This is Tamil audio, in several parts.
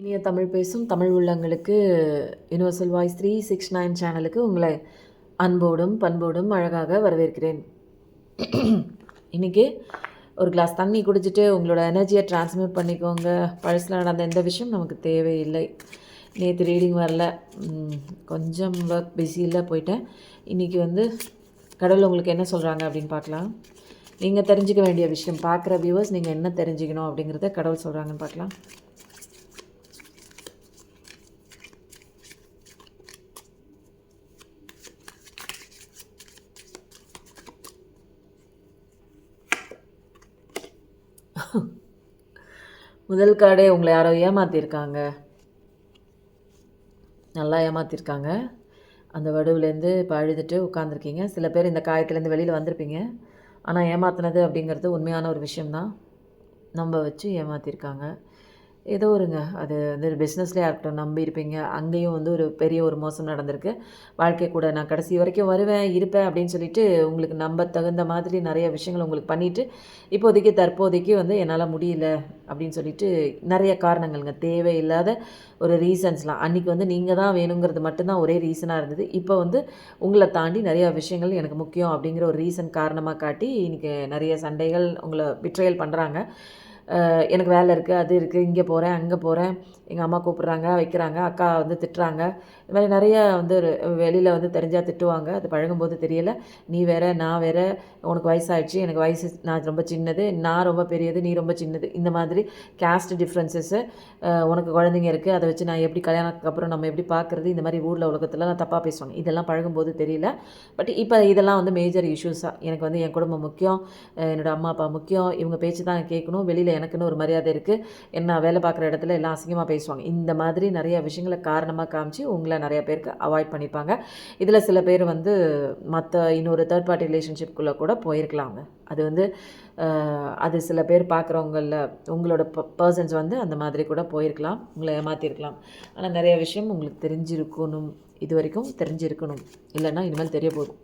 இனிய தமிழ் பேசும் தமிழ் உள்ளங்களுக்கு universal voice three six nine சேனலுக்கு உங்களை அன்போடும் பண்போடும் அழகாக வரவேற்கிறேன். இன்றைக்கி ஒரு கிளாஸ் தண்ணி குடிச்சிட்டு உங்களோட எனர்ஜியை ட்ரான்ஸ்மிட் பண்ணிக்கோங்க. பழசில் நடந்த எந்த விஷயம் நமக்கு தேவையில்லை. நேற்று ரீடிங் வரல. கொஞ்சம் ஒர்க் பிஸியில் போயிட்டேன். இன்றைக்கி வந்து கடவுள் உங்களுக்கு என்ன சொல்கிறாங்க அப்படின்னு பார்க்கலாம். நீங்கள் தெரிஞ்சுக்க வேண்டிய விஷயம் பார்க்குற வியூவர்ஸ் நீங்கள் என்ன தெரிஞ்சுக்கணும் அப்படிங்கிறத கடவுள் சொல்கிறாங்கன்னு பார்க்கலாம். முதல் கார்டே உங்களை யாரோ ஏமாற்றிருக்காங்க நல்லா ஏமாற்றிருக்காங்க அந்த வடுவுலேருந்து இப்போ அழுதுட்டு உட்காந்துருக்கீங்க சில பேர் இந்த காயத்துலேருந்து வெளியில் வந்திருப்பீங்க. ஆனால் ஏமாத்தினது அப்படிங்கிறது உண்மையான ஒரு விஷயம்தான். நம்ப வச்சு ஏமாற்றிருக்காங்க ஏதோ ஒருங்க. அது வந்து பிஸ்னஸ்லேயே இருக்கட்டும் நம்பியிருப்பீங்க அங்கேயும் வந்து ஒரு பெரிய ஒரு மோசம் நடந்திருக்கு. வாழ்க்கை கூட நான் கடைசி வரைக்கும் வருவேன் இருப்பேன் அப்படின்னு சொல்லிட்டு உங்களுக்கு நம்ப தகுந்த மாதிரி நிறைய விஷயங்கள் உங்களுக்கு பண்ணிவிட்டு இப்போதைக்கு தற்போதைக்கு வந்து என்னால் முடியல அப்படின்னு சொல்லிட்டு நிறைய காரணங்கள்ங்க. தேவையில்லாத ஒரு ரீசன்ஸ்லாம் அன்றைக்கி வந்து நீங்கள் தான் வேணுங்கிறது மட்டும்தான் ஒரே ரீசனாக இருந்தது. இப்போ வந்து உங்களை தாண்டி நிறைய விஷயங்கள் எனக்கு முக்கியம் அப்படிங்கிற ஒரு ரீசன் காரணமாக காட்டி இன்றைக்கி நிறைய சண்டைகள் உங்களை விட்ரையல் பண்ணுறாங்க எனக்கு வேலை இருக்குது அது இருக்குது இங்கே போகிறேன் அங்கே போகிறேன் எங்கள் அம்மா கூப்பிட்றாங்க வைக்கிறாங்க அக்கா வந்து திட்டுறாங்க. இது மாதிரி நிறைய வந்து வெளியில் வந்து தெரிஞ்சால் திட்டுவாங்க. அது பழகும்போது தெரியல. நீ வேற நான் வேற உனக்கு வயசாகிடுச்சு எனக்கு வயசு நான் ரொம்ப சின்னது நான் ரொம்ப பெரியது நீ ரொம்ப சின்னது. இந்த மாதிரி கேஸ்ட் டிஃப்ரென்சஸ்ஸு உனக்கு குழந்தைங்க இருக்குது அதை வச்சு நான் எப்படி கல்யாணத்துக்கு அப்புறம் நம்ம எப்படி பார்க்குறது? இந்த மாதிரி ஊரில் உலகத்துலலாம் தப்பாக பேசுவாங்க இதெல்லாம் பழகும்போது தெரியல. பட் இப்போ இதெல்லாம் வந்து மேஜர் இஷ்யூஸாக எனக்கு வந்து என் குடும்பம் முக்கியம் என்னோடய அம்மா அப்பா முக்கியம். இவங்க பேச்சு தான் கேட்கணும். வெளியில் எனக்குன்னு ஒரு மரியாதை இருக்குது என்ன வேலை பார்க்குற இடத்துல எல்லாம் அசிங்கமாக பேசுவாங்க. இந்த மாதிரி நிறைய விஷயங்களை காரணமாக காமிச்சு உங்களை நிறைய பேருக்கு அவாய்ட் பண்ணியிருப்பாங்க இதில் சில பேர் வந்து மற்ற இன்னொரு தேர்ட் பார்ட்டி ரிலேஷன்ஷிப்குள்ளே கூட போயிருக்கலாங்க. அது வந்து அது சில பேர் பார்க்குறவங்கள உங்களோட பர்சன்ஸ் வந்து அந்த மாதிரி கூட போயிருக்கலாம். உங்களை ஏமாற்றிருக்கலாம் ஆனால் நிறைய விஷயம் உங்களுக்கு தெரிஞ்சிருக்கணும். இது வரைக்கும் தெரிஞ்சிருக்கணும். இல்லைன்னா இனிமேல் தெரிய போதும்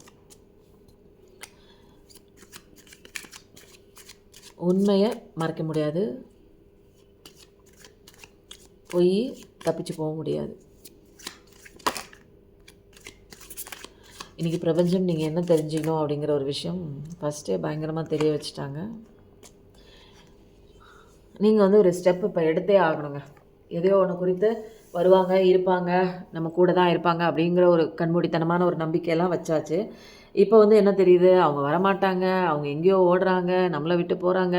உண்மையை மறைக்க முடியாது. போய் தப்பிச்சு போக முடியாது. இன்றைக்கி பிரபஞ்சம் நீங்கள் என்ன தெரிஞ்சுக்கணும் அப்படிங்கிற ஒரு விஷயம் ஃபஸ்ட்டே பயங்கரமாக தெரிய வச்சுட்டாங்க. நீங்கள் வந்து ஒரு ஸ்டெப் இப்போ எடுத்தே ஆகணுங்க. எதையோ ஒன்று குறித்து வருவாங்க இருப்பாங்க நம்ம கூட தான் இருப்பாங்க அப்படிங்கிற ஒரு கண்மூடித்தனமான ஒரு நம்பிக்கையெல்லாம் வச்சாச்சு. இப்போ வந்து என்ன தெரியுது? அவங்க வரமாட்டாங்க. அவங்க எங்கேயோ ஓடுறாங்க. நம்மளை விட்டு போகிறாங்க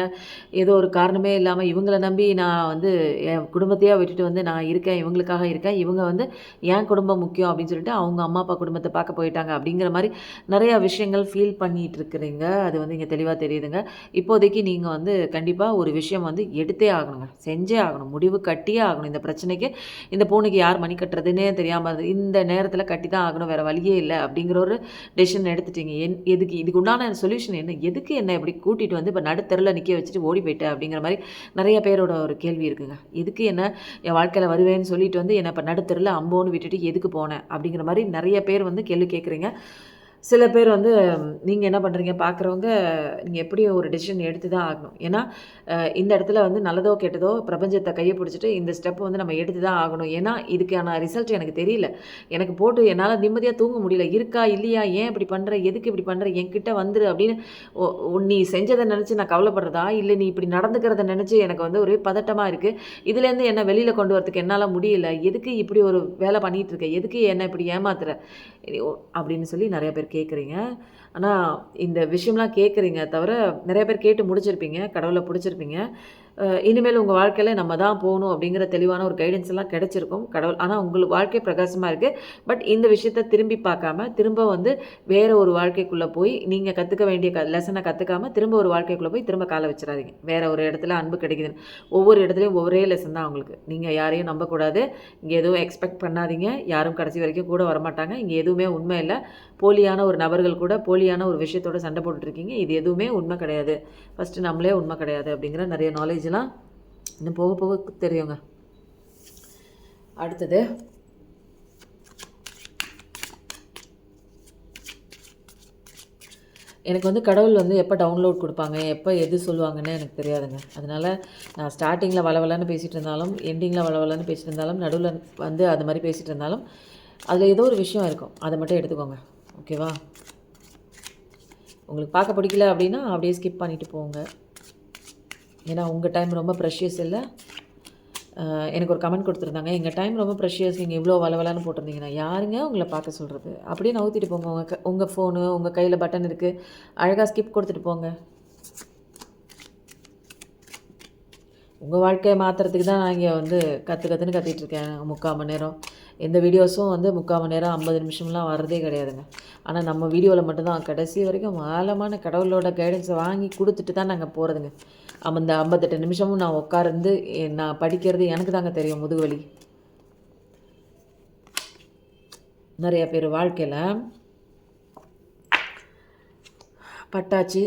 ஏதோ ஒரு காரணமே இல்லாமல் இவங்களை நம்பி நான் வந்து என் குடும்பத்தையே விட்டுட்டு வந்து நான் இருக்கேன். இவங்களுக்காக இருக்கேன். இவங்க வந்து என் குடும்பம் முக்கியம் அப்படின்னு சொல்லிட்டு அவங்க அம்மா அப்பா குடும்பத்தை பார்க்க போயிட்டாங்க அப்படிங்கிற மாதிரி நிறையா விஷயங்கள் ஃபீல் பண்ணிகிட்டு இருக்கிறீங்க. அது வந்து இங்கே தெளிவாக தெரியுதுங்க. இப்போதைக்கு நீங்கள் வந்து கண்டிப்பாக ஒரு விஷயம் வந்து எடுத்தே ஆகணுங்க. செஞ்சே ஆகணும். முடிவு கட்டியே ஆகணும். இந்த பிரச்சனைக்கு இந்த பூனைக்கு யார் மணி கட்டுறதுன்னே தெரியாமல் இந்த நேரத்தில் கட்டி தான் ஆகணும். வேறு வழியே இல்லை அப்படிங்கிற ஒரு டெசிஷன் எடுத்துட்டீங்க? என் எதுக்கு? இதுக்கு உண்டான சொல்யூஷன் என்ன? எதுக்கு என்ன இப்படி கூட்டிகிட்டு வந்து இப்போ நடுத்தெருவில் நிற்க வச்சுட்டு ஓடி போயிட்டேன் அப்படிங்கிற மாதிரி நிறைய பேரோட ஒரு கேள்வி இருக்குங்க. எதுக்கு என்ன என் வாழ்க்கையில் வருவேன்னு சொல்லிட்டு வந்து என்னை இப்போ நடுத்தெருவில் அம்போன்னு விட்டுட்டு எதுக்கு போனேன்? அப்படிங்கிற மாதிரி நிறைய பேர் வந்து கேள்வி கேட்குறீங்க சில பேர் வந்து நீங்கள் என்ன பண்ணுறீங்க பார்க்குறவங்க நீங்கள் எப்படியும் ஒரு டெசிஷன் எடுத்து தான் ஆகணும். ஏன்னா இந்த இடத்துல வந்து நல்லதோ கெட்டதோ பிரபஞ்சத்தை கையை பிடிச்சிட்டு இந்த ஸ்டெப் வந்து நம்ம எடுத்து தான் ஆகணும். ஏன்னா இதுக்கான ரிசல்ட் எனக்கு தெரியல. எனக்கு போட்டு என்னால் நிம்மதியாக தூங்க முடியல. இருக்கா இல்லையா? ஏன் இப்படி பண்ணுற எதுக்கு இப்படி பண்ணுற என்கிட்ட வந்துரு அப்படின்னு நீ செஞ்சதை நினச்சி நான் கவலைப்படுறதா? இல்லை நீ இப்படி நடந்துக்கிறத நினச்சி எனக்கு வந்து ஒரு பதட்டமாக இருக்குது இதுலேருந்து என்ன வெளியில் கொண்டு வரதுக்கு என்னால் முடியல. எதுக்கு இப்படி ஒரு வேலை பண்ணிகிட்டு இருக்க? எதுக்கு என்ன இப்படி ஏமாத்துற? அப்படின்னு சொல்லி நிறைய பேர் கேட்குறீங்க. ஆனால் இந்த விஷயம்லாம் கேட்குறீங்க தவிர நிறைய பேர் கேட்டு முடிச்சிருப்பீங்க கடவுளை பிடிச்சிருப்பீங்க. இனிமேல் உங்கள் வாழ்க்கையில் நம்ம தான் போகணும் அப்படிங்கிற தெளிவான ஒரு கைடன்ஸ் எல்லாம் கிடச்சிருக்கும். கடவுள் ஆனால் உங்களுக்கு வாழ்க்கை பிரகாசமாக இருக்குது பட் இந்த விஷயத்த திரும்பி பார்க்காம திரும்ப வந்து வேறு ஒரு வாழ்க்கைக்குள்ளே போய் நீங்கள் கற்றுக்க வேண்டிய க லெசனை கற்றுக்காம திரும்ப ஒரு வாழ்க்கைக்குள்ளே போய் திரும்ப காலை வச்சிடாதீங்க. வேற ஒரு இடத்துல அன்பு கிடைக்குதுன்னு. ஒவ்வொரு இடத்துலையும் ஒரே லெசன் தான் அவங்களுக்கு. நீங்கள் யாரையும் நம்பக்கூடாது. இங்கே எதுவும் எக்ஸ்பெக்ட் பண்ணாதீங்க. யாரும் கடைசி வரைக்கும் கூட வரமாட்டாங்க. இங்கே எதுவுமே உண்மை இல்லை. போலியான ஒரு நபர்கள் கூட போலியான ஒரு விஷயத்தோட சண்டை போட்டுட்டு இருக்கீங்க. இது எதுவுமே உண்மை கிடையாது. ஃபஸ்ட்டு நம்மளே உண்மை கிடையாது அப்படிங்கிற நிறைய நாலேஜ் நாலேஜ்லாம் இன்னும் போக போக தெரியுங்க. அடுத்தது. எனக்கு வந்து கடவுள் வந்து எப்போ டவுன்லோட் கொடுப்பாங்க எப்போ எது சொல்லுவாங்கன்னு எனக்கு தெரியாதுங்க. அதனால் நான் ஸ்டார்டிங்கில் வளவலன்னு பேசிகிட்டு இருந்தாலும் எண்டிங்கில் வளவலன்னு பேசிகிட்டு இருந்தாலும் நடுவில் வந்து அது மாதிரி பேசிகிட்டு இருந்தாலும் அதில் ஏதோ ஒரு விஷயம் இருக்கும். அதை மட்டும் எடுத்துக்கோங்க. ஓகேவா உங்களுக்கு பார்க்க பிடிக்கல அப்படின்னா அப்படியே ஸ்கிப் பண்ணிவிட்டு போங்க. ஏன்னா உங்கள் டைம் ரொம்ப ப்ரெஷியஸ் இல்லை? எனக்கு ஒரு கமெண்ட் கொடுத்துருந்தாங்க. எங்கள் டைம் ரொம்ப ப்ரெஷியஸ் நீங்கள் இவ்வளோ வளவலான்னு போட்டிருந்தீங்கன்னா யாருங்க உங்களை பார்க்க சொல்கிறது அப்படியே நவுத்திட்டு போங்க. உங்கள் க உங்கள் ஃபோனு உங்கள் கையில் பட்டன் இருக்குது அழகாக ஸ்கிப் கொடுத்துட்டு போங்க. உங்கள் வாழ்க்கையை மாற்றுறதுக்கு தான் நான் இங்கே வந்து கற்று கற்றுன்னு கத்திட்டு இருக்கேன். முக்கால் மணி நேரம். எந்த வீடியோஸும் வந்து முக்கால் மணி நேரம் ஐம்பது நிமிஷம்லாம் வர்றதே கிடையாதுங்க. ஆனால் நம்ம வீடியோவில் மட்டும்தான் கடைசி வரைக்கும் ஆழமான கடவுளோட கைடன்ஸை வாங்கி கொடுத்துட்டு தான் நாங்கள் போகிறதுங்க அந்த ஐம்பத்தெட்டு நிமிஷமும் நான் உட்கார்ந்து நான் படிக்கிறது எனக்கு தாங்க தெரியும் முதுகுவலி. நிறைய பேர் வாழ்க்கையில் பட்டாச்சு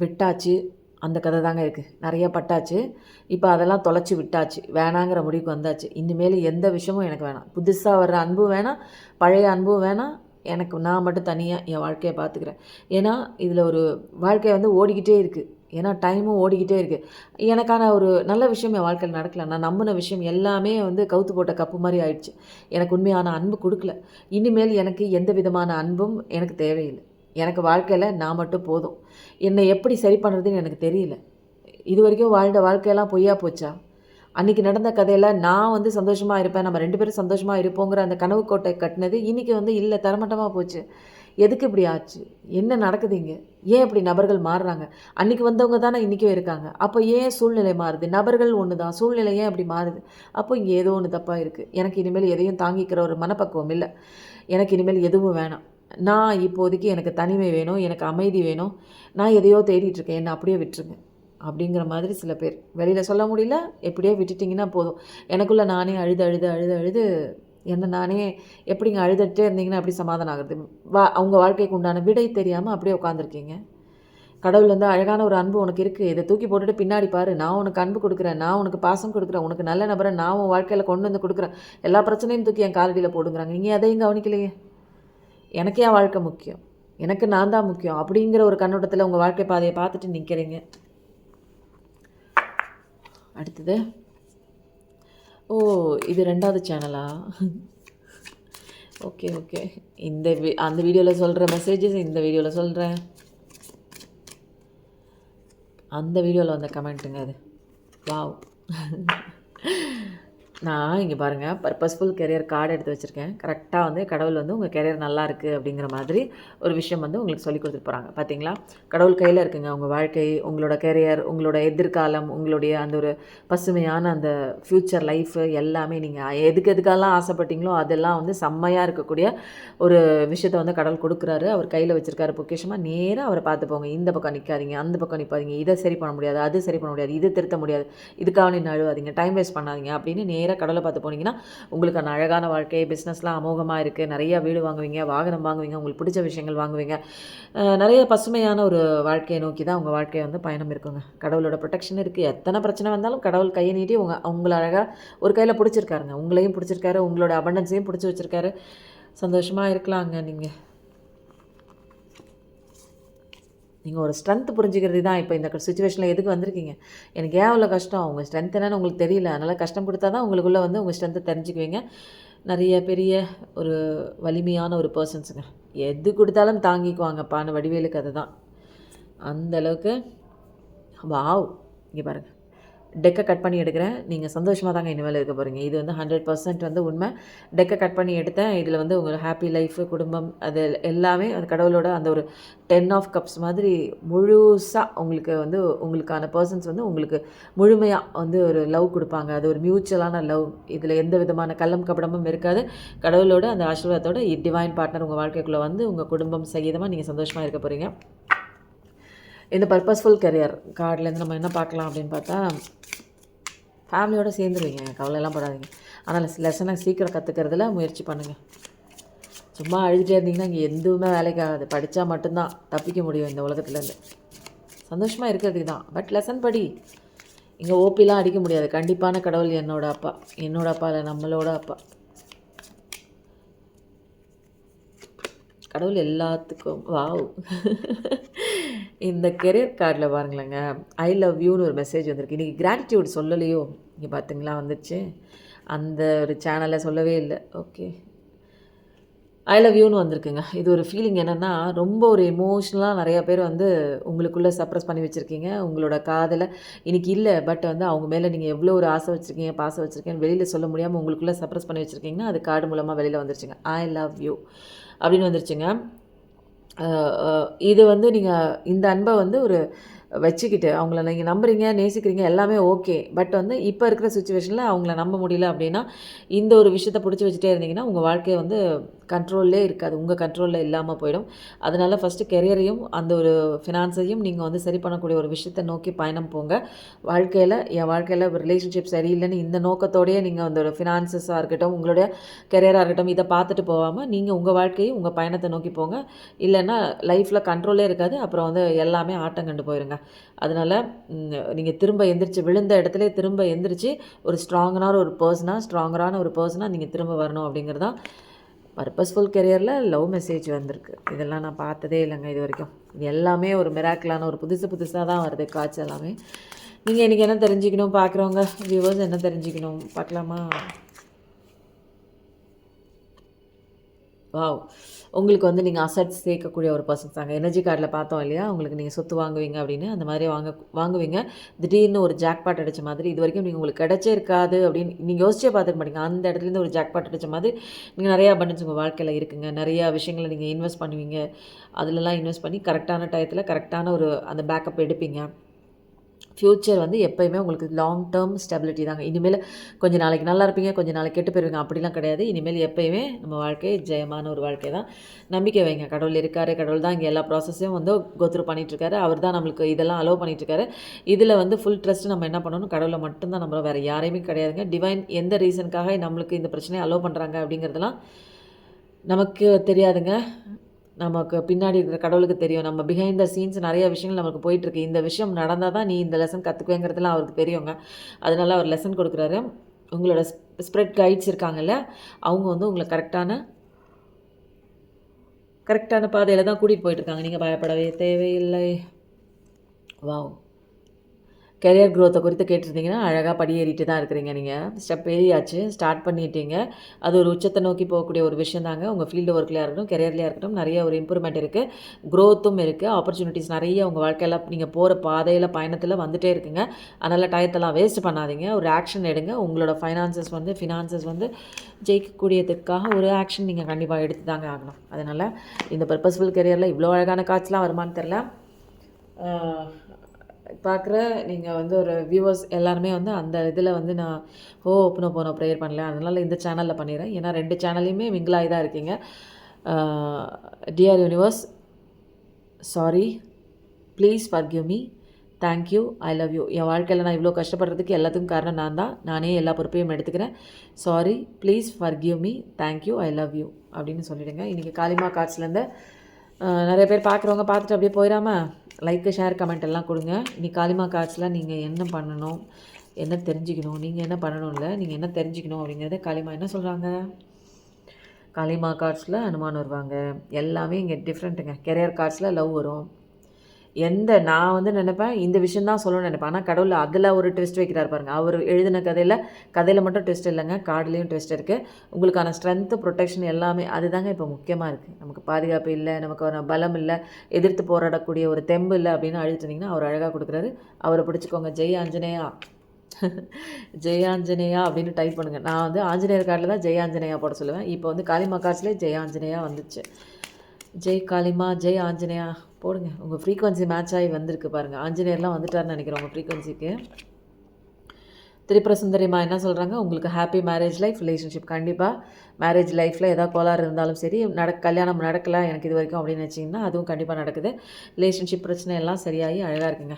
விட்டாச்சு அந்த கதை தாங்க இருக்குது நிறைய பட்டாச்சு. இப்போ அதெல்லாம் தொலைச்சி விட்டாச்சு. வேணாங்கிற முடிவுக்கு வந்தாச்சு. இனிமேல் எந்த விஷயமும் எனக்கு வேணாம். புதுசாக வர்ற அன்பும் வேணாம். பழைய அன்பும் வேணாம். எனக்கு நான் மட்டும் தனியாக என் வாழ்க்கையை பார்த்துக்கிறேன். ஏன்னா இதில் ஒரு வாழ்க்கை வந்து ஓடிக்கிட்டே இருக்குது ஏன்னா டைமும் ஓடிக்கிட்டே இருக்குது எனக்கான ஒரு நல்ல விஷயம் என் வாழ்க்கையில் நடக்கல. நான் நம்பின விஷயம் எல்லாமே வந்து கவுத்து போட்ட கப்பு மாதிரி ஆயிடுச்சு. எனக்கு உண்மையான அன்பு கொடுக்கல. இனிமேல் எனக்கு எந்த விதமான அன்பும் எனக்கு தேவையில்லை. எனக்கு வாழ்க்கையில் நான் மட்டும் போதும். என்னை எப்படி சரி பண்ணுறதுன்னு எனக்கு தெரியல. இது வரைக்கும் வாழ்ந்த வாழ்க்கையெல்லாம் பொய்யா போச்சா? அன்றைக்கி நடந்த கதையில் நான் வந்து சந்தோஷமாக இருப்பேன். நம்ம ரெண்டு பேரும் சந்தோஷமாக இருப்போங்கிற அந்த கனவு கோட்டை கட்டினது இன்றைக்கி வந்து இல்லை தரமட்டமாக போச்சு. எதுக்கு இப்படி ஆச்சு? என்ன நடக்குது இங்கே? ஏன் இப்படி நபர்கள் மாறுறாங்க? அன்றைக்கி வந்தவங்க தானே இன்றைக்கும் இருக்காங்க. அப்போ ஏன் சூழ்நிலை மாறுது? நபர்கள் ஒன்று தான் சூழ்நிலை ஏன் இப்படி மாறுது? அப்போ இங்கே ஏதோ ஒன்று தப்பாக இருக்குது எனக்கு இனிமேல் எதையும் தாங்கிக்கிற ஒரு மனப்பக்குவம் இல்லை. எனக்கு இனிமேல் எதுவும் வேணாம். நான் இப்போதைக்கு எனக்கு தனிமை வேணும் எனக்கு அமைதி வேணும். நான் எதையோ தேடிட்டு இருக்கேன். என்னை அப்படியே விட்டுருங்க. அப்படிங்கிற மாதிரி சில பேர். வெளியில் சொல்ல முடியல. எப்படியோ விட்டுட்டிங்கன்னா போதும். எனக்குள்ளே நானே அழுது அழுது அழுது அழுது என்ன நானே எப்படிங்க அழுதுகிட்டே இருந்தீங்கன்னா அப்படி சமாதானம் ஆகுது வா அவங்க வாழ்க்கைக்கு உண்டான விடை தெரியாமல் அப்படியே உட்காந்துருக்கீங்க கடவுள் வந்து அழகான ஒரு அன்பு உனக்கு இருக்குது இதை தூக்கி போட்டுட்டு பின்னாடி பாரு. நான் உனக்கு அன்பு கொடுக்குறேன். நான் உனக்கு பாசம் கொடுக்குறேன். உனக்கு நல்ல நபரை நான் உன் வாழ்க்கையில் கொண்டு வந்து கொடுக்குறேன். எல்லா பிரச்சனையும் தூக்கி என் காலடியில் போடுங்கிறாங்க. நீங்கள் எதையும் கவனிக்கலையே. எனக்கு என் வாழ்க்கை முக்கியம். எனக்கு நான் தான் முக்கியம். அப்படிங்கிற ஒரு கண்ணோட்டத்தில் உங்கள் வாழ்க்கை பாதையை பார்த்துட்டு நிற்கிறீங்க அடுத்தது ஓ இது ரெண்டாவது சேனலா ஓகே ஓகே இந்த அந்த வீடியோவில் சொல்கிற மெசேஜஸ் இந்த வீடியோவில் சொல்கிறேன் அந்த வீடியோவில் வந்த கமெண்ட்டுங்க அது. வாவ் நான் இங்கே பாருங்கள் பர்பஸ்ஃபுல் கெரியர் கார்டு எடுத்து வச்சுருக்கேன். கரெக்டாக வந்து கடவுள் வந்து உங்கள் கெரியர் நல்லா இருக்குது அப்படிங்கிற மாதிரி ஒரு விஷயம் வந்து உங்களுக்கு சொல்லி கொடுத்துட்டு போகிறாங்க பார்த்தீங்களா கடவுள் கையில் இருக்குங்க உங்கள் வாழ்க்கை உங்களோட கெரியர் உங்களோட எதிர்காலம் உங்களுடைய அந்த ஒரு பசுமையான அந்த ஃப்யூச்சர் லைஃபு எல்லாமே நீங்கள் எதுக்கு எதுக்கெல்லாம் ஆசைப்பட்டீங்களோ அதெல்லாம் வந்து செம்மையாக இருக்கக்கூடிய ஒரு விஷயத்தை வந்து கடவுள் கொடுக்குறாரு. அவர் கையில் வச்சுருக்காரு பொக்கிஷமாக நேராக அவரை பார்த்து போங்க. இந்த பக்கம் நிற்காதீங்க அந்த பக்கம் நிற்காதீங்க இதை சரி பண்ண முடியாது அது சரி பண்ண முடியாது இது திருத்த முடியாது. இதுக்காக நீ அழுவாதீங்க டைம் வேஸ்ட் பண்ணாதீங்க அப்படின்னு நேராக கடவுளை பார்த்து போனீங்கன்னா அந்த அழகான வாழ்க்கை பிஸ்னஸ்லாம் அமோகமாக இருக்குது நிறைய வீடு வாங்குவீங்க வாகனம் வாங்குவீங்க உங்களுக்கு பிடிச்ச விஷயங்கள் வாங்குவீங்க. நிறைய பசுமையான ஒரு வாழ்க்கையை நோக்கி தான் உங்கள் வாழ்க்கையை வந்து பயணம் இருக்குங்க. கடவுளோட ப்ரொடெக்ஷன் இருக்குது எத்தனை பிரச்சனை வந்தாலும் கடவுள் கையை நீட்டி உங்கள் உங்களை அழகாக ஒரு கையில் பிடிச்சிருக்காருங்க. உங்களையும் பிடிச்சிருக்காரு. உங்களோட அபண்டன்ஸையும் பிடிச்சி வச்சிருக்காரு. சந்தோஷமாக இருக்கலாங்க நீங்கள் நீங்கள் ஒரு ஸ்ட்ரென்த் புரிஞ்சுக்கிறது தான் இப்போ இந்த சுச்சுவேஷனில் எதுக்கு வந்திருக்கீங்க? எனக்கு ஏன் அவ்வளோ கஷ்டம்? உங்கள் ஸ்ட்ரென்த் என்னன்னு உங்களுக்கு தெரியல. அதனால் கஷ்டம் கொடுத்தா தான் உங்களுக்குள்ளே வந்து உங்கள் ஸ்ட்ரென்த்தை தெரிஞ்சுக்குவீங்க. நிறைய பெரிய ஒரு வலிமையான ஒரு பர்சன்ஸுங்க எது கொடுத்தாலும் தாங்கிக்குவாங்கப்பான்னு வடிவேலுக்கு அதுதான் அந்த அளவுக்கு வாவ் இங்கே பாருங்கள் டெக்கை கட் பண்ணி எடுக்கிறேன். நீங்கள் சந்தோஷமாக தாங்க இனிமேல் இருக்க போகிறீங்க இது வந்து ஹண்ட்ரட் பர்சன்ட் வந்து உண்மை. டெக்கை கட் பண்ணி எடுத்தேன். இதில் வந்து உங்கள் ஹாப்பி லைஃப் குடும்பம் அது எல்லாமே அந்த கடவுளோட அந்த ஒரு டென் ஆஃப் கப்ஸ் மாதிரி முழுசாக உங்களுக்கு வந்து உங்களுக்கான பர்சன்ஸ் வந்து உங்களுக்கு முழுமையாக வந்து ஒரு லவ் கொடுப்பாங்க. அது ஒரு மியூச்சுவலான லவ் இதில் எந்த விதமான கள்ளம் கபடமும் இருக்காது. கடவுளோட அந்த ஆசீர்வாதத்தோட டிவைன் பார்ட்னர் உங்கள் வாழ்க்கைக்குள்ளே வந்து உங்கள் குடும்பம் சகிதமாக நீங்கள் சந்தோஷமாக இருக்க போகிறீங்க இந்த பர்பஸ்ஃபுல் கெரியர் கார்ட்லேருந்து நம்ம என்ன பார்க்கலாம் அப்படின்னு பார்த்தா ஃபேமிலியோடு சேர்ந்துருவீங்க. கவலையெல்லாம் படாதீங்க. ஆனால் லெசனை சீக்கிரம் கற்றுக்கிறதுல முயற்சி பண்ணுங்கள் சும்மா அழுதுகிட்டே இருந்தீங்கன்னா இங்கே எதுவுமே வேலைக்கு ஆகாது. படித்தா மட்டும்தான் தப்பிக்க முடியும் இந்த உலகத்துலேருந்து சந்தோஷமாக இருக்கிறதுக்கு தான் பட் லெசன் படி இங்கே ஓபிலாம் அடிக்க முடியாது. கண்டிப்பான கடவுள் என்னோட அப்பா. என்னோட அப்பா இல்லை நம்மளோட அப்பா. கடவுள் எல்லாத்துக்கும் வாவ். இந்த கெரியர் கார்டில் பாருங்களேங்க ஐ லவ் யூன்னு ஒரு மெசேஜ் வந்திருக்கு. இன்றைக்கி கிராட்டிடியூட் சொல்லலையோ? இங்கே பார்த்துங்களா வந்துச்சு அந்த ஒரு சேனலை சொல்லவே இல்லை. ஓகே ஐ லவ் யூன்னு வந்திருக்குங்க. இது ஒரு ஃபீலிங் என்னென்னா ரொம்ப ஒரு எமோஷ்னலாக நிறையா பேர் வந்து உங்களுக்குள்ளே சப்ரஸ் பண்ணி வச்சுருக்கீங்க. உங்களோட காதலை இன்றைக்கி இல்லை பட் வந்து அவங்க மேலே நீங்கள் எவ்வளோ ஒரு ஆசை வச்சுருக்கீங்க பாசம் வச்சுருக்கீங்கன்னு வெளியில் சொல்ல முடியாமல் உங்களுக்குள்ளே சப்ரஸ் பண்ணி வச்சுருக்கீங்கன்னா அது கார்டு மூலமாக வெளியில் வந்துருச்சுங்க. ஐ லவ் யூ அப்படின்னு வந்துருச்சுங்க. இது வந்து நீங்கள் இந்த அன்பை வந்து ஒரு வச்சுக்கிட்டு அவங்கள நீங்கள் நம்புறீங்க நேசிக்கிறீங்க எல்லாமே ஓகே. பட் வந்து இப்போ இருக்கிற சுச்சுவேஷனில் அவங்கள நம்ப முடியல அப்படின்னா இந்த ஒரு விஷயத்த பிடிச்சி வச்சுட்டே இருந்தீங்கன்னா உங்கள் வாழ்க்கையை வந்து கண்ட்ரோல்லே இருக்காது. உங்கள் கண்ட்ரோலில் இல்லாமல் போயிடும். அதனால் ஃபஸ்ட்டு கெரியரையும் அந்த ஒரு ஃபினான்ஸையும் நீங்கள் வந்து சரி பண்ணக்கூடிய ஒரு விஷயத்தை நோக்கி பயணம் போங்க. வாழ்க்கையில் என் வாழ்க்கையில் ரிலேஷன்ஷிப் சரியில்லைன்னு இந்த நோக்கத்தோடையே நீங்கள் அந்த ஒரு ஃபினான்சஸாக இருக்கட்டும் உங்களுடைய கெரியராக இருக்கட்டும் இதை பார்த்துட்டு போகாமல் நீங்கள் உங்கள் வாழ்க்கையை உங்கள் பயணத்தை நோக்கி போங்க. இல்லைன்னா லைஃப்பில் கண்ட்ரோலே இருக்காது. அப்புறம் வந்து எல்லாமே ஆட்டம் கண்டு போயிருங்க. அதனால் நீங்கள் திரும்ப எந்திரிச்சு விழுந்த இடத்துல திரும்ப எந்திரிச்சு ஒரு ஸ்ட்ராங்கனான ஒரு பர்சனாக ஸ்ட்ராங்கரான ஒரு பர்சனாக நீங்கள் திரும்ப வரணும் அப்படிங்கிறதான் பர்பஸ்ஃபுல் கெரியரில் லவ் மெசேஜ் வந்திருக்கு. இதெல்லாம் நான் பார்த்ததே இல்லைங்க இது வரைக்கும். இது எல்லாமே ஒரு மிராக்கிளான ஒரு புதுசு புதுசாக தான் வருது காட்சி எல்லாமே. நீங்கள் இன்றைக்கி என்ன தெரிஞ்சுக்கணும் பார்க்குறவங்க? வியூவர்ஸ் என்ன தெரிஞ்சுக்கணும்? பார்க்கலாமா? வாவ் உங்களுக்கு வந்து நீங்கள் அசட்ஸ் சேர்க்கக்கூடிய ஒரு பர்சன்ஸ் தாங்க. எனர்ஜி கார்டில் பார்த்தோம் இல்லையா? உங்களுக்கு நீங்கள் சொத்து வாங்குவீங்க அப்படின்னு அந்த மாதிரி வாங்க வாங்குவீங்க. திடீர்னு ஒரு ஜாக்பாட் அடித்த மாதிரி இது வரைக்கும் நீங்கள் உங்களுக்கு கிடச்சே இருக்காது அப்படின்னு நீங்கள் யோசிச்சே பார்த்துக்க மாட்டீங்க. அந்த இடத்துலேருந்து ஒரு ஜாக்பாட் அடித்த மாதிரி நீங்கள் நிறையா பண்ணிச்சு உங்கள் வாழ்க்கையில் இருக்குங்க. நிறையா விஷயங்களை நீங்கள் இன்வெஸ்ட் பண்ணுவீங்க. அதிலலாம் இன்வெஸ்ட் பண்ணி கரெக்டான டயத்தில் கரெக்டான ஒரு அந்த பேக்கப் எடுப்பீங்க. ஃப்யூச்சர் வந்து எப்போயுமே உங்களுக்கு லாங் டேர்ம் ஸ்டெபிலிட்டி தாங்க. இனிமேல் கொஞ்சம் நாளைக்கு நல்லா இருப்பீங்க கொஞ்சம் நாளைக்கு கெட்டு போயிருவீங்க. அப்படிலாம் கிடையாது. இனிமேல் எப்போயுமே நம்ம வாழ்க்கை ஜெயமான ஒரு வாழ்க்கை தான். நம்பிக்கை வைங்க. கடவுள் இருக்கார். கடவுள் தான் இங்கே எல்லா ப்ராசஸையும் வந்து கோத்ரூ பண்ணிகிட்ருக்காரு அவர் தான் நம்மளுக்கு இதெல்லாம் அலோவ் பண்ணிகிட்ருக்காரு இதில் வந்து ஃபுல் ட்ரஸ்ட் நம்ம என்ன பண்ணணும்? கடவுளை மட்டும்தான் நம்ம வேறு யாரையுமே கிடையாதுங்க. டிவைன் எந்த ரீசனுக்காக நம்மளுக்கு இந்த பிரச்சனையை அலோவ் பண்ணுறாங்க அப்படிங்கிறதுலாம் நமக்கு தெரியாதுங்க. நமக்கு பின்னாடி இருக்கிற கடவுளுக்கு தெரியும். நம்ம பிஹைண்ட் த சீன்ஸ் நிறைய விஷயங்கள் நமக்கு போயிட்டுருக்கு. இந்த விஷயம் நடந்தால் தான் நீ இந்த லெசன் கற்றுக்குவேங்கிறதுலாம் அவருக்கு தெரியுங்க. அதனால அவர் லெசன் கொடுக்குறாரு. உங்களோட ஸ்ப்ரெட் கைட்ஸ் இருக்காங்கல்ல அவங்க வந்து உங்களை கரெக்டான கரெக்டான பாதையில் தான் கூட்டிகிட்டு போயிட்டுருக்காங்க. நீங்கள் பயப்படவே தேவையில்லை. வாவ் கெரியர் க்ரோத்தை குறித்து கேட்டிருந்தீங்கன்னா அழகாக படியேறிட்டு தான் இருக்கிறீங்க நீங்கள் ஸ்டெப் ஏறியாச்சு ஸ்டார்ட் பண்ணிட்டீங்க. அது ஒரு உச்சத்தை நோக்கி போகக்கூடிய ஒரு விஷயம் தாங்க. உங்கள் ஃபீல்டு ஒர்க்லையாக இருக்கட்டும் கெரியர்லையாக இருக்கட்டும் நிறைய ஒரு இம்ப்ரூவ்மெண்ட் இருக்குது க்ரோத்தும் இருக்குது ஆப்பர்ச்சுனிட்டிஸ் நிறைய உங்கள் வாழ்க்கையில் நீங்கள் போகிற பாதையில் பயணத்தில் வந்துகிட்டே இருக்குங்க. அதனால் டயத்தெல்லாம் வேஸ்ட் பண்ணாதீங்க. ஒரு ஆக்ஷன் எடுங்க. உங்களோட ஃபைனான்சஸ் வந்து ஃபினான்சஸ் வந்து ஜெயிக்கக்கூடியதுக்காக ஒரு ஆக்ஷன் நீங்கள் கண்டிப்பாக எடுத்து தாங்க ஆகணும். அதனால் இந்த பர்பஸ்ஃபுல் கெரியரில் இவ்வளோ அழகான காட்சிலாம் வருமானு தெரில பார்க்குற நீங்கள் வந்து ஒரு வியூவர்ஸ் எல்லாருமே வந்து அந்த இதில் வந்து நான் ஓ ஓப்பனோ போனோ ப்ரேயர் பண்ணல அதனால் இந்த சேனலில் பண்ணிடுறேன் ஏன்னா ரெண்டு சேனல்லையுமே மிங்கிளாகி தான் இருக்கீங்க. Dear universe sorry please forgive me thank you I love you என் வாழ்க்கையில் நான் இவ்வளோ கஷ்டப்படுறதுக்கு எல்லாத்துக்கும் காரணம் நான் தான். நானே எல்லா பொறுப்பையும் எடுத்துக்கிறேன். Sorry please forgive me thank you I love you அப்படின்னு சொல்லிவிடுங்க இன்றைக்கி காளிமா கார்ட்ஸ்லேருந்து நிறைய பேர் பார்க்குறவங்க பார்த்துட்டு அப்படியே போயிடாமல் லைக்கு ஷேர் கமெண்ட் எல்லாம் கொடுங்க. நீ காலிமா கார்ட்ஸில் நீங்கள் என்ன பண்ணணும் என்ன தெரிஞ்சுக்கணும் நீங்கள் என்ன பண்ணணும் இல்லை நீங்கள் என்ன தெரிஞ்சுக்கணும் அப்படிங்கிறத காளிமா என்ன சொல்கிறாங்க காளிமா கார்ட்ஸில் அனுமானம் வருவாங்க. எல்லாமே இங்கே டிஃப்ரெண்ட்டுங்க கெரியர் கார்ட்ஸில் லவ் வரும். எந்த நான் வந்து நினைப்பேன் இந்த விஷயம் தான் சொல்லணும்னு நினைப்பேன். ஆனால் கடவுள் அதில் ஒரு ட்விஸ்ட் வைக்கிறார் பாருங்கள் அவர் எழுதின கதையில் கதையில் மட்டும் ட்விஸ்ட் இல்லைங்க. கார்டுலேயும் ட்விஸ்ட் இருக்குது உங்களுக்கான ஸ்ட்ரென்த்து ப்ரொடெக்ஷன் எல்லாமே அதுதாங்க இப்போ முக்கியமாக இருக்குது நமக்கு பாதுகாப்பு இல்லை நமக்கு ஒரு பலம் இல்லை எதிர்த்து போராடக்கூடிய ஒரு தெம்பு இல்லை அப்படின்னு அழுத்திருந்தீங்கன்னா அவர் அழகாக கொடுக்குறாரு. அவரை பிடிச்சிக்கோங்க. ஜெய் ஆஞ்சநேயா. ஜெயாஞ்சனேயா அப்படின்னு டைப் பண்ணுங்கள் நான் வந்து ஆஞ்சநேயர் கார்டில் தான் ஜெயாஞ்சனேயா போட சொல்லுவேன். இப்போ வந்து காளிமா கார்ட்ஸ்லேயே ஜெயாஞ்சனேயா வந்துச்சு. ஜெய் காளிமா ஜெய் ஆஞ்சநேயா. போடுங்க. உங்கள் ஃப்ரீக்வன்சி மேட்ச் ஆகி வந்திருக்கு பாருங்கள் ஆஞ்சநேயர்லாம் வந்துட்டார்னு நினைக்கிறேன் உங்கள் ஃப்ரீக்வன்சிக்கு திரிபுர சுந்தரிமா என்ன சொல்கிறாங்க உங்களுக்கு ஹாப்பி மேரேஜ் லைஃப் ரிலேஷன்ஷிப் கண்டிப்பாக மேரேஜ் லைஃப்பில் எதாவது கோளாறு இருந்தாலும் சரி நட கல்யாணம் நடக்கலை எனக்கு இது வரைக்கும் அப்படின்னு வச்சிங்கன்னா அதுவும் கண்டிப்பாக நடக்குது. ரிலேஷன்ஷிப் பிரச்சனை எல்லாம் சரியாகி அழகாக இருக்குங்க.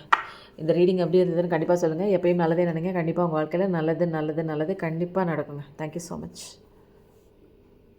இந்த ரீடிங் எப்படி இருந்ததுன்னு கண்டிப்பாக சொல்லுங்கள் எப்பயும் நல்லதே நினைங்க. கண்டிப்பாக உங்கள் வாழ்க்கையில் நல்லது நல்லது நல்லது கண்டிப்பாக நடக்குங்க. Thank you so much